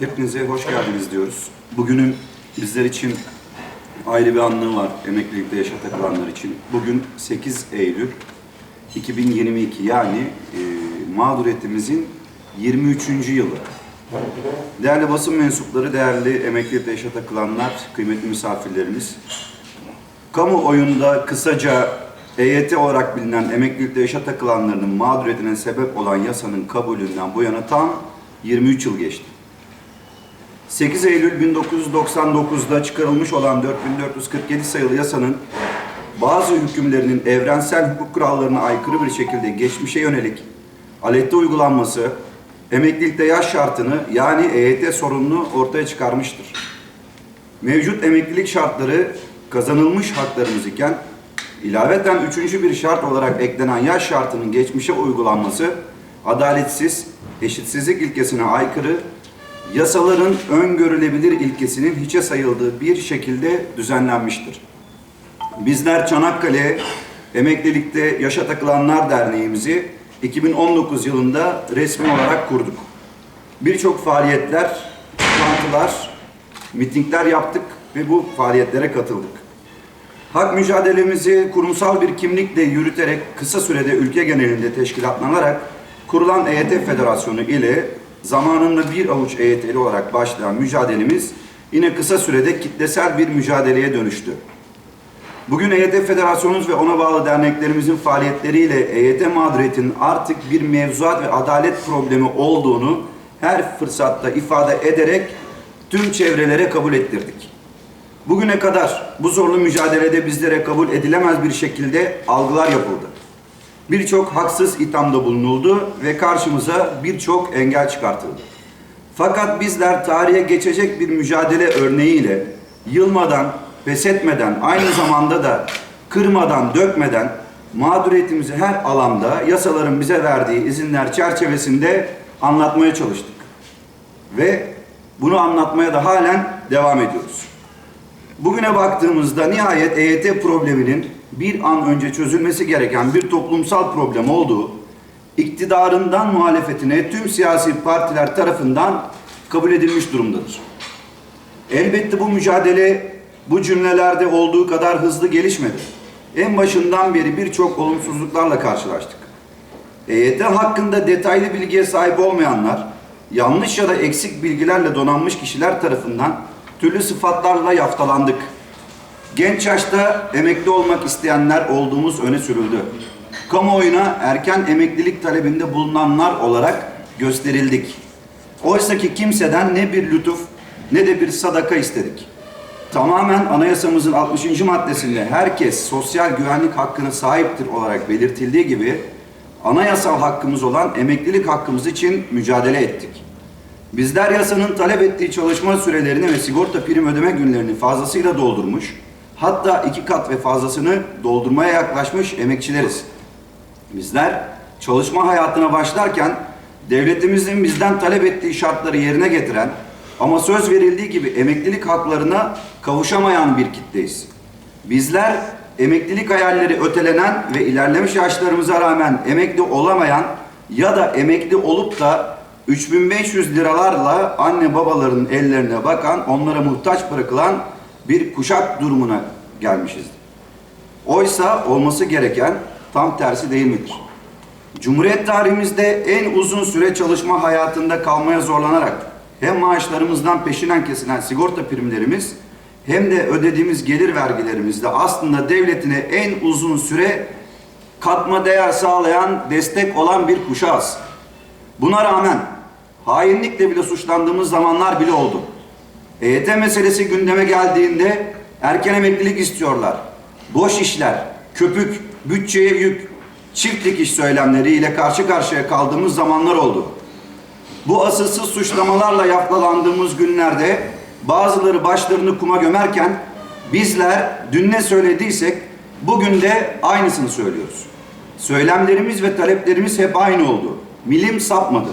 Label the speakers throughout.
Speaker 1: Hepinize hoş geldiniz diyoruz. Bugünün bizler için ayrı bir anlamı var emeklilikte yaşa takılanlar için. Bugün 8 Eylül 2022 yani e, mağduriyetimizin 23. yılı. Değerli basın mensupları, değerli emeklilikte yaşa takılanlar, kıymetli misafirlerimiz. Kamuoyunda kısaca EYT olarak bilinen emeklilikte yaşa takılanlarının mağduriyetine sebep olan yasanın kabulünden bu yana tam 23 yıl geçti. 8 Eylül 1999'da çıkarılmış olan 4447 sayılı yasanın bazı hükümlerinin evrensel hukuk kurallarına aykırı bir şekilde geçmişe yönelik aleyhte uygulanması emeklilikte yaş şartını yani EYT sorununu ortaya çıkarmıştır. Mevcut emeklilik şartları kazanılmış haklarımız iken ilaveten üçüncü bir şart olarak eklenen yaş şartının geçmişe uygulanması adaletsiz, eşitsizlik ilkesine aykırı, yasaların öngörülebilir ilkesinin hiçe sayıldığı bir şekilde düzenlenmiştir. Bizler Çanakkale Emeklilikte Yaşa Takılanlar Derneğimizi 2019 yılında resmi olarak kurduk. Birçok faaliyetler, toplantılar, mitingler yaptık ve bu faaliyetlere katıldık. Hak mücadelemizi kurumsal bir kimlikle yürüterek kısa sürede ülke genelinde teşkilatlanarak kurulan EYT Federasyonu ile zamanında bir avuç EYT'li olarak başlayan mücadelemiz yine kısa sürede kitlesel bir mücadeleye dönüştü. Bugün EYT Federasyonumuz ve ona bağlı derneklerimizin faaliyetleriyle EYT mağduriyetinin artık bir mevzuat ve adalet problemi olduğunu her fırsatta ifade ederek tüm çevrelere kabul ettirdik. Bugüne kadar bu zorlu mücadelede bizlere kabul edilemez bir şekilde algılar yapıldı. Birçok haksız ithamda bulunuldu ve karşımıza birçok engel çıkartıldı. Fakat bizler tarihe geçecek bir mücadele örneğiyle yılmadan, pes etmeden, aynı zamanda da kırmadan, dökmeden mağduriyetimizi her alanda yasaların bize verdiği izinler çerçevesinde anlatmaya çalıştık. Ve bunu anlatmaya da halen devam ediyoruz. Bugüne baktığımızda nihayet EYT probleminin bir an önce çözülmesi gereken bir toplumsal problem olduğu, iktidarından muhalefetine tüm siyasi partiler tarafından kabul edilmiş durumdadır. Elbette bu mücadele bu cümlelerde olduğu kadar hızlı gelişmedi. En başından beri birçok olumsuzluklarla karşılaştık. EYT hakkında detaylı bilgiye sahip olmayanlar, yanlış ya da eksik bilgilerle donanmış kişiler tarafından türlü sıfatlarla yaftalandık. Genç yaşta emekli olmak isteyenler olduğumuz öne sürüldü. Kamuoyuna erken emeklilik talebinde bulunanlar olarak gösterildik. Oysa ki kimseden ne bir lütuf ne de bir sadaka istedik. Tamamen anayasamızın 60. maddesinde herkes sosyal güvenlik hakkına sahiptir olarak belirtildiği gibi anayasal hakkımız olan emeklilik hakkımız için mücadele ettik. Bizler yasanın talep ettiği çalışma sürelerini ve sigorta prim ödeme günlerini fazlasıyla doldurmuş, hatta iki kat ve fazlasını doldurmaya yaklaşmış emekçileriz. Bizler çalışma hayatına başlarken devletimizin bizden talep ettiği şartları yerine getiren ama söz verildiği gibi emeklilik haklarına kavuşamayan bir kitleyiz. Bizler emeklilik hayalleri ötelenen ve ilerlemiş yaşlarımıza rağmen emekli olamayan ya da emekli olup da 3500 liralarla anne babaların ellerine bakan, onlara muhtaç bırakılan bir kuşak durumuna gelmişiz. Oysa olması gereken tam tersi değil midir? Cumhuriyet tarihimizde en uzun süre çalışma hayatında kalmaya zorlanarak hem maaşlarımızdan peşinen kesilen sigorta primlerimiz hem de ödediğimiz gelir vergilerimizde aslında devletine en uzun süre katma değer sağlayan, destek olan bir kuşağız. Buna rağmen hainlikle bile suçlandığımız zamanlar bile oldu. EYT meselesi gündeme geldiğinde erken emeklilik istiyorlar. Boş işler, köpük, bütçeye yük, çift dikiş söylemleriyle karşı karşıya kaldığımız zamanlar oldu. Bu asılsız suçlamalarla yaftalandığımız günlerde bazıları başlarını kuma gömerken bizler dün ne söylediysek bugün de aynısını söylüyoruz. Söylemlerimiz ve taleplerimiz hep aynı oldu. Milim sapmadı.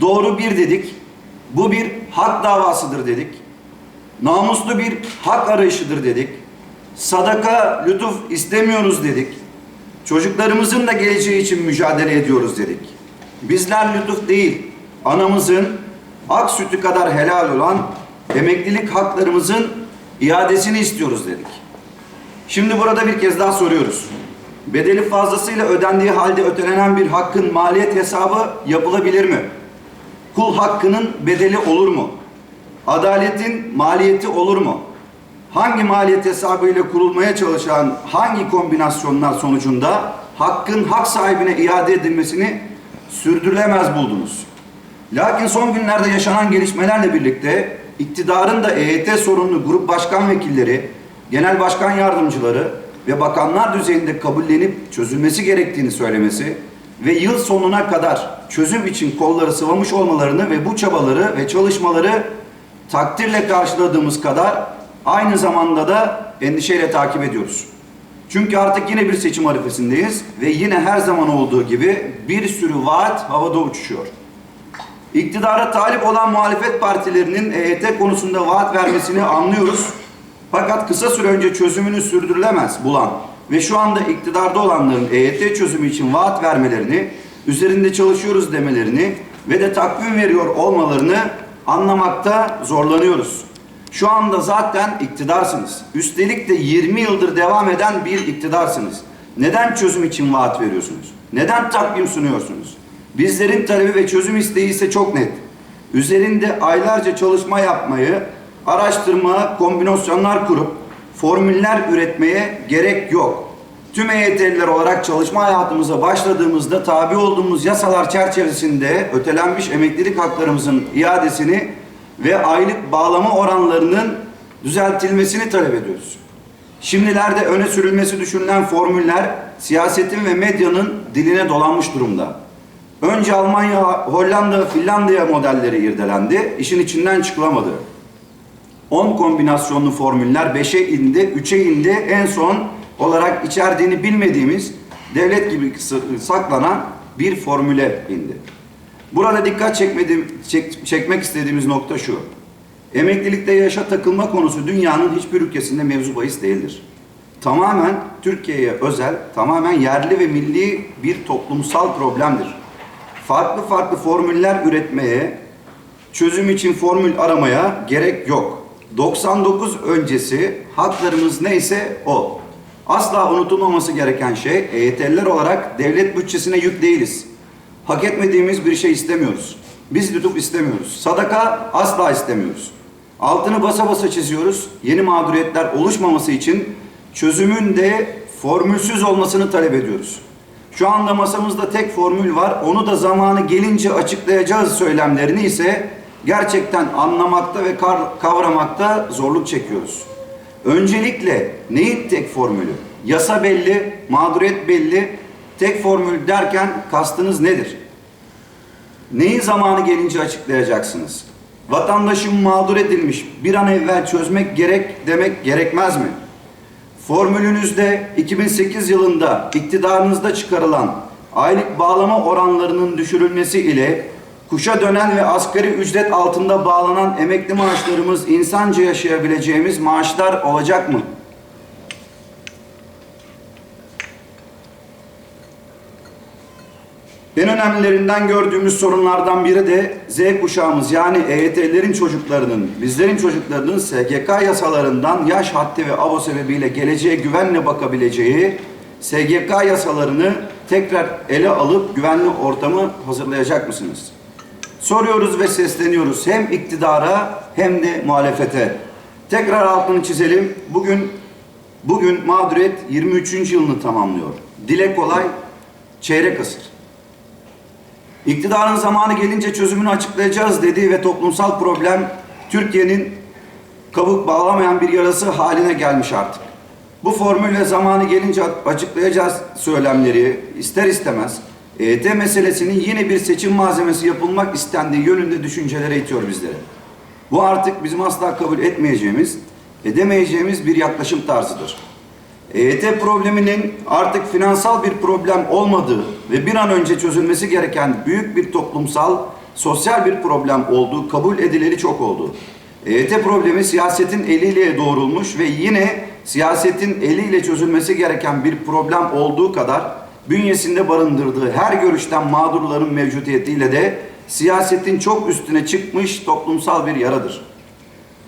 Speaker 1: Doğru bir dedik. Bu bir hak davasıdır dedik. Namuslu bir hak arayışıdır dedik. Sadaka, lütuf istemiyoruz dedik. Çocuklarımızın da geleceği için mücadele ediyoruz dedik. Bizler lütuf değil, anamızın, ak sütü kadar helal olan emeklilik haklarımızın iadesini istiyoruz dedik. Şimdi burada bir kez daha soruyoruz. Bedeli fazlasıyla ödendiği halde ötelenen bir hakkın maliyet hesabı yapılabilir mi? Kul hakkının bedeli olur mu? Adaletin maliyeti olur mu? Hangi maliyet hesabıyla kurulmaya çalışan hangi kombinasyonlar sonucunda hakkın hak sahibine iade edilmesini sürdürülemez buldunuz? Lakin son günlerde yaşanan gelişmelerle birlikte iktidarın da EYT sorunlu grup başkan vekilleri, genel başkan yardımcıları ve bakanlar düzeyinde kabullenip çözülmesi gerektiğini söylemesi ve yıl sonuna kadar çözüm için kolları sıvamış olmalarını ve bu çabaları ve çalışmaları takdirle karşıladığımız kadar aynı zamanda da endişeyle takip ediyoruz. Çünkü artık yine bir seçim arifesindeyiz ve yine her zaman olduğu gibi bir sürü vaat havada uçuşuyor. İktidara talip olan muhalefet partilerinin EYT konusunda vaat vermesini anlıyoruz. Fakat kısa süre önce çözümünü sürdürülemez bulan ve şu anda iktidarda olanların EYT çözümü için vaat vermelerini, üzerinde çalışıyoruz demelerini ve de takvim veriyor olmalarını anlamakta zorlanıyoruz. Şu anda zaten iktidarsınız. Üstelik de 20 yıldır devam eden bir iktidarsınız. Neden çözüm için vaat veriyorsunuz? Neden takvim sunuyorsunuz? Bizlerin talebi ve çözüm isteği ise çok net. Üzerinde aylarca çalışma yapmayı, araştırma, kombinasyonlar kurup formüller üretmeye gerek yok. Tüm EYT'liler olarak çalışma hayatımıza başladığımızda tabi olduğumuz yasalar çerçevesinde ötelenmiş emeklilik haklarımızın iadesini ve aylık bağlama oranlarının düzeltilmesini talep ediyoruz. Şimdilerde öne sürülmesi düşünülen formüller siyasetin ve medyanın diline dolanmış durumda. Önce Almanya, Hollanda, Finlandiya modelleri irdelendi, işin içinden çıkılamadı. 10 kombinasyonlu formüller 5'e indi, 3'e indi, en son olarak içerdiğini bilmediğimiz devlet gibi saklanan bir formüle indi. Burada dikkat çekmediğim, çek- çekmek istediğimiz nokta şu. Emeklilikte yaşa takılma konusu dünyanın hiçbir ülkesinde mevzu bahis değildir. Tamamen Türkiye'ye özel, tamamen yerli ve milli bir toplumsal problemdir. Farklı farklı formüller üretmeye, çözüm için formül aramaya gerek yok. 99 öncesi haklarımız neyse o. Asla unutulmaması gereken şey EYT'liler olarak devlet bütçesine yük değiliz. Hak etmediğimiz bir şey istemiyoruz. Biz lütuf istemiyoruz. Sadaka asla istemiyoruz. Altını basa basa çiziyoruz. Yeni mağduriyetler oluşmaması için çözümün de formülsüz olmasını talep ediyoruz. Şu anda masamızda tek formül var. Onu da zamanı gelince açıklayacağız söylemlerini ise gerçekten anlamakta ve kavramakta zorluk çekiyoruz. Öncelikle neyin tek formülü? Yasa belli, mağduriyet belli. Tek formül derken kastınız nedir? Neyi zamanı gelince açıklayacaksınız? Vatandaşın mağdur edilmiş bir an evvel çözmek gerek demek gerekmez mi? Formülünüzde 2008 yılında iktidarınızda çıkarılan aylık bağlama oranlarının düşürülmesi ile kuşa dönen ve asgari ücret altında bağlanan emekli maaşlarımız insanca yaşayabileceğimiz maaşlar olacak mı? En önemlilerinden gördüğümüz sorunlardan biri de Z kuşağımız yani EYT'lerin çocuklarının, bizlerin çocuklarının SGK yasalarından yaş haddi ve abo sebebiyle geleceğe güvenle bakabileceği SGK yasalarını tekrar ele alıp güvenli ortamı hazırlayacak mısınız? Soruyoruz ve sesleniyoruz hem iktidara hem de muhalefete. Tekrar altını çizelim. Bugün bugün mağduriyet 23. yılını tamamlıyor. Dile kolay, çeyrek asır. İktidarın zamanı gelince çözümünü açıklayacağız dediği ve toplumsal problem Türkiye'nin kabuk bağlamayan bir yarası haline gelmiş artık. Bu formülle zamanı gelince açıklayacağız söylemleri ister istemez EYT meselesinin yine bir seçim malzemesi yapılmak istendiği yönünde düşüncelere itiyor bizleri. Bu artık bizim asla kabul etmeyeceğimiz, edemeyeceğimiz bir yaklaşım tarzıdır. EYT probleminin artık finansal bir problem olmadığı ve bir an önce çözülmesi gereken büyük bir toplumsal, sosyal bir problem olduğu kabul edileli çok oldu. EYT problemi siyasetin eliyle doğrulmuş ve yine siyasetin eliyle çözülmesi gereken bir problem olduğu kadar bünyesinde barındırdığı her görüşten mağdurların mevcudiyetiyle de siyasetin çok üstüne çıkmış toplumsal bir yaradır.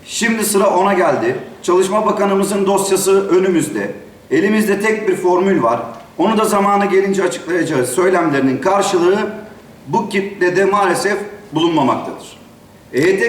Speaker 1: Şimdi sıra ona geldi. Çalışma Bakanımızın dosyası önümüzde. Elimizde tek bir formül var. Onu da zamanı gelince açıklayacağız. Söylemlerinin karşılığı bu kitlede maalesef bulunmamaktadır. EYT